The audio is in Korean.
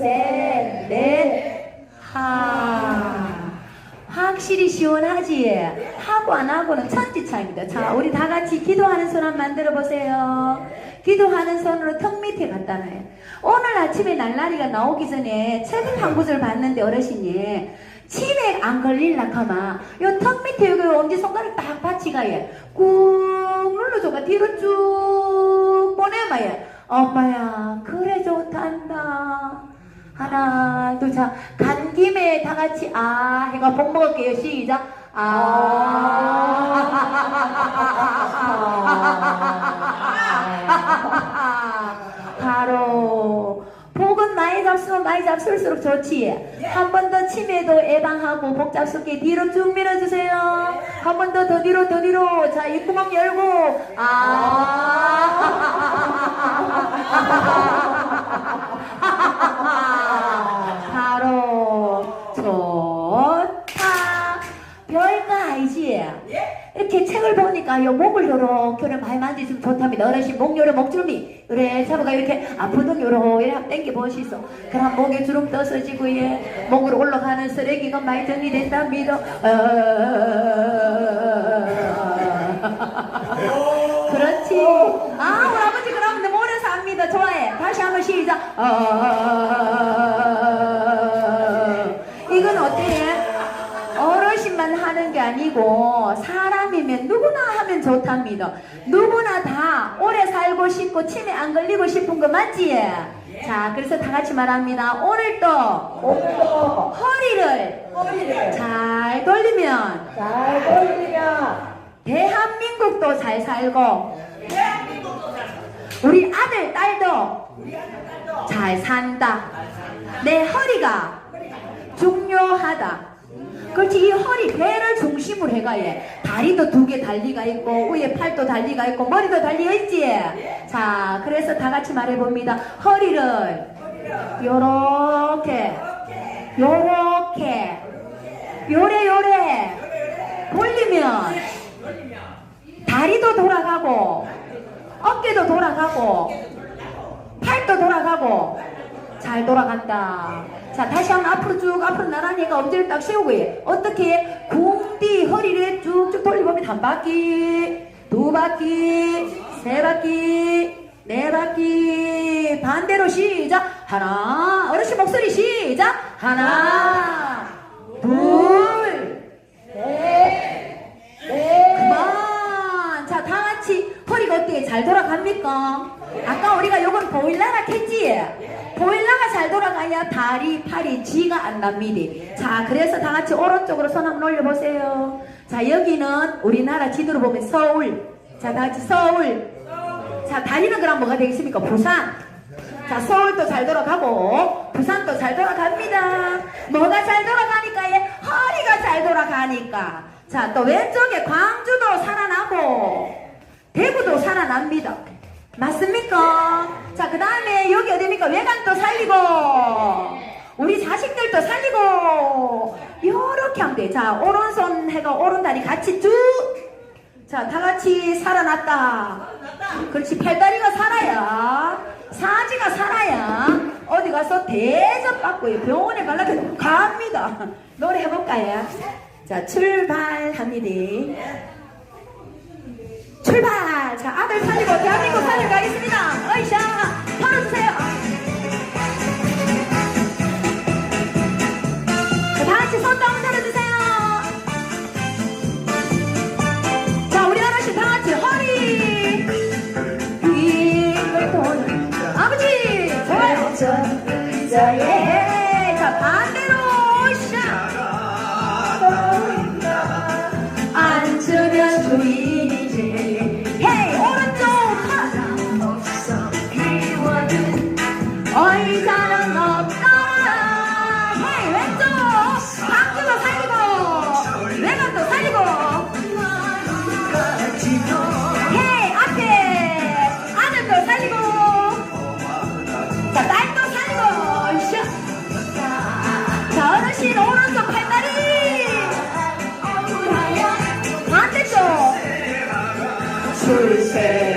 셋, 넷, 하. 확실히 시원하지? 하고 안 하고는 천지 차이입니다. 자, 우리 다 같이 기도하는 손 한번 만들어 보세요. 기도하는 손으로 턱 밑에 갖다 놔요. 오늘 아침에 날라리가 나오기 전에 책한 구절 봤는데 어르신이 치맥 안 걸릴라 카마 요 턱 밑에 여기 엄지손가락 딱 받치가 예. 꾹 눌러줘가 뒤로 쭉 보내마 예. 엄마야 그래 좋단다. 하나, 둘, 자, 간 김에 다 같이 아 해가 복 먹을게요. 시작. 아. 바로 복은 많이 잡수면 많이 잡술수록 좋지. 한 번 더 치매도 예방하고 복 잡수게 뒤로 쭉 밀어주세요. 한 번 더 더 뒤로 더 뒤로. 자, 입구멍 열고 아. 바로 좋다. 별거 아니지? 이렇게 책을 보니까 요 목을 요렇게 많이 만지시면 좋답니다. 어르신 목 요래 목주름이 그래 잡아가 이렇게 아프던 요러 이렇게 땡겨 보시소. 그럼 목에 주름 떠서지고 예 목으로 올라가는 쓰레기가 많이 정리 된답니다. 어... 그렇지. 아 우리 아버지 너무 오래 삽니다. 좋아해. 다시 한번 시작. 어... 이건 어때? 어르신만 하는 게 아니고 사람이면 누구나 하면 좋답니다. 누구나 다 오래 살고 싶고 치매 안 걸리고 싶은 거 맞지? 자, 그래서 다 같이 말합니다. 오늘도 오늘도 허리를 허리를 잘 돌리면 잘 돌리며 대한민국도 잘 살고 우리 아들 딸도 잘 산다. 내 허리가 중요하다. 그렇지 이 허리 배를 중심으로 해가 예 다리도 두 개 달리가 있고 위에 팔도 달리가 있고 머리도 달리가 있지? 자 그래서 다 같이 말해 봅니다. 허리를 요렇게 요렇게 요래 요래. 돌리면 다리도 돌아가고 어깨도 돌아가고 팔도 돌아가고 잘 돌아간다. 자 다시 한번 앞으로 쭉 앞으로 나란히 가 엎드려 딱 세우고 해. 어떻게 궁디 허리를 쭉쭉 돌려보면 한 바퀴 두 바퀴 세 바퀴 네 바퀴. 반대로 시작. 하나 어르신 목소리 시작. 하나 둘 넷, 넷, 그만. 자, 다 같이 허리가 어떻게 잘 돌아갑니까? 아까 우리가 요건 보일러라 했지? 보일러가 잘 돌아가야 다리, 팔이 쥐가 안 납니다. 자, 그래서 다 같이 오른쪽으로 손 한번 올려보세요. 자, 여기는 우리나라 지도로 보면 서울. 자, 다 같이 서울. 자, 다리는 그럼 뭐가 되겠습니까? 부산. 자, 서울도 잘 돌아가고, 부산도 잘 돌아갑니다. 뭐가 잘 돌아가니까? 얘 허리가 잘 돌아가니까. 자, 또 왼쪽에 광주도 살아나고, 대구도 살아납니다. 맞습니까? 다음에 여기 어디입니까? 외관도 살리고, 우리 자식들도 살리고, 요렇게 하면 돼. 자, 오른손 해가 오른다리 같이 쭉. 자, 다 같이 살아났다. 그렇지, 팔다리가 살아야, 사지가 살아야, 어디 가서 대접받고 병원에 가려면 갑니다. 노래 해볼까요? 자, 출발합니다. 출발! 자, 아들 살리고 대한민국 살리고 가겠습니다. 의자에 예, 자 반대로 샤 앉으면 주인 to his head.